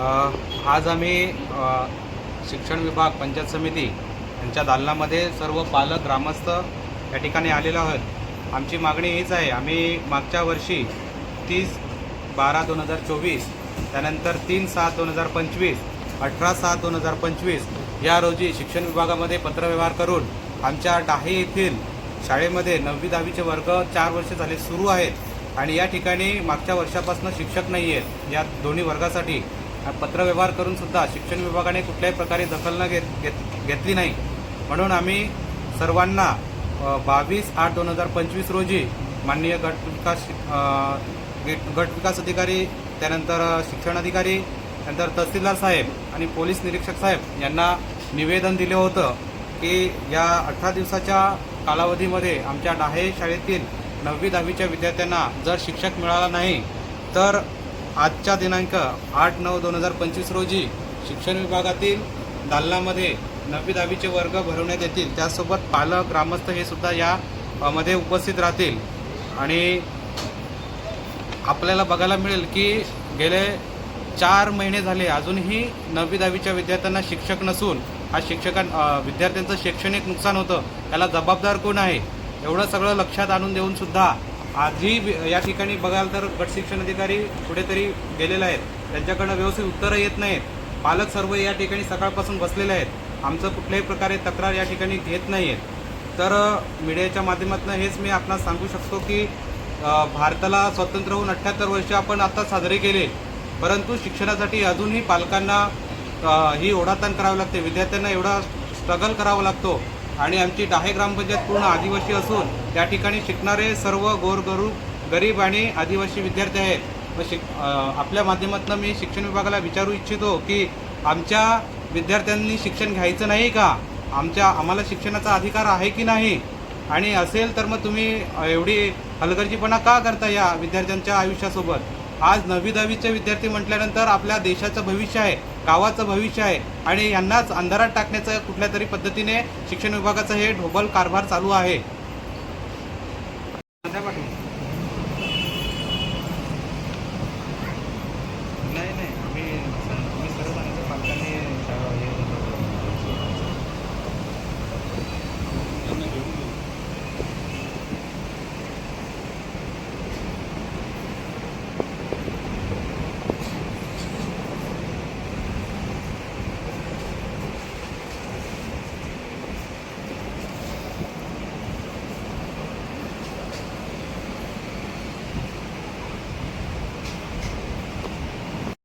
आज आम्ही शिक्षण विभाग पंचायत समिती यांच्या दालनामध्ये सर्व पालक ग्रामस्थ या ठिकाणी आलेलो आहोत. आमची मागणी हीच आहे आम्ही मागच्या वर्षी तीस बारा दोन हजार चोवीस त्यानंतर तीन सात दोन हजार पंचवीस अठरा सात दोन हजार पंचवीस या रोजी शिक्षण विभागामध्ये पत्रव्यवहार करून आमच्या डाहे येथील शाळेमध्ये नववी दहावीचे वर्ग चार वर्ष झाले सुरू आहेत आणि या ठिकाणी मागच्या वर्षापासून शिक्षक नाही आहेत या दोन्ही वर्गासाठी पत्रव्यवहार करून सुद्धा शिक्षण विभागाने कुठल्याही प्रकारे दखल न घेत घेत घेतली नाही. म्हणून आम्ही सर्वांना बावीस आठ दोन हजार पंचवीस रोजी माननीय गट विकास गट विकास अधिकारी त्यानंतर शिक्षण अधिकारी नंतर तहसीलदार साहेब आणि पोलीस निरीक्षक साहेब यांना निवेदन दिले होतं की या अठरा दिवसाच्या कालावधीमध्ये आमच्या डाहे शाळेतील नववी दहावीच्या विद्यार्थ्यांना जर शिक्षक मिळाला नाही तर आजच्या दिनांक आठ नऊ दोन हजार पंचवीस रोजी शिक्षण विभागातील दालनामध्ये नववी दहावीचे वर्ग भरवण्यात येतील. त्यासोबत पालक ग्रामस्थ हे सुद्धा या मध्ये उपस्थित राहतील. आणि आपल्याला बघायला मिळेल की गेले चार महिने झाले अजूनही नववी दहावीच्या विद्यार्थ्यांना शिक्षक नसून हा शिक्षकां विद्यार्थ्यांचं शैक्षणिक नुकसान होतं. याला जबाबदार कोण आहे? एवढं सगळं लक्षात आणून देऊन सुद्धा आजही या ठिकाणी बघाल तर गट शिक्षण अधिकारी कुठेतरी गेलेले आहेत. त्यांच्याकडनं व्यवस्थित उत्तरं येत नाहीत. पालक सर्व या ठिकाणी सकाळपासून बसलेले आहेत. आमचं कुठल्याही प्रकारे तक्रार या ठिकाणी घेत नाही आहेत तर मीडियाच्या माध्यमातून हेच मी आपणास सांगू शकतो की भारताला स्वतंत्र होऊन अठ्ठ्याहत्तर वर्ष आपण आत्ता साजरे केले. परंतु शिक्षणासाठी अजूनही पालकांना ही ओढाताण करावी लागते. विद्यार्थ्यांना एवढा स्ट्रगल करावा लागतो. आणि आमची डाहे ग्रामपंचायत पूर्ण आदिवासी असून त्या ठिकाणी शिकणारे सर्व गोरगरू गरीब आणि आदिवासी विद्यार्थी आहेत. व शिक आपल्या माध्यमातून मी शिक्षण विभागाला विचारू इच्छितो की आमच्या विद्यार्थ्यांनी शिक्षण घ्यायचं नाही का? आमच्या आम्हाला शिक्षणाचा अधिकार आहे की नाही? आणि असेल तर मग तुम्ही एवढी हलगर्जीपणा का करता या विद्यार्थ्यांच्या आयुष्यासोबत? आज नववी दहावीचे विद्यार्थी म्हटल्यानंतर आपल्या देशाचं भविष्य आहे गावाचं भविष्य आहे आणि यांनाच अंधारात टाकण्याचं कुठल्या तरी पद्धतीने शिक्षण विभागाचं हे ढोबल कारभार चालू आहे.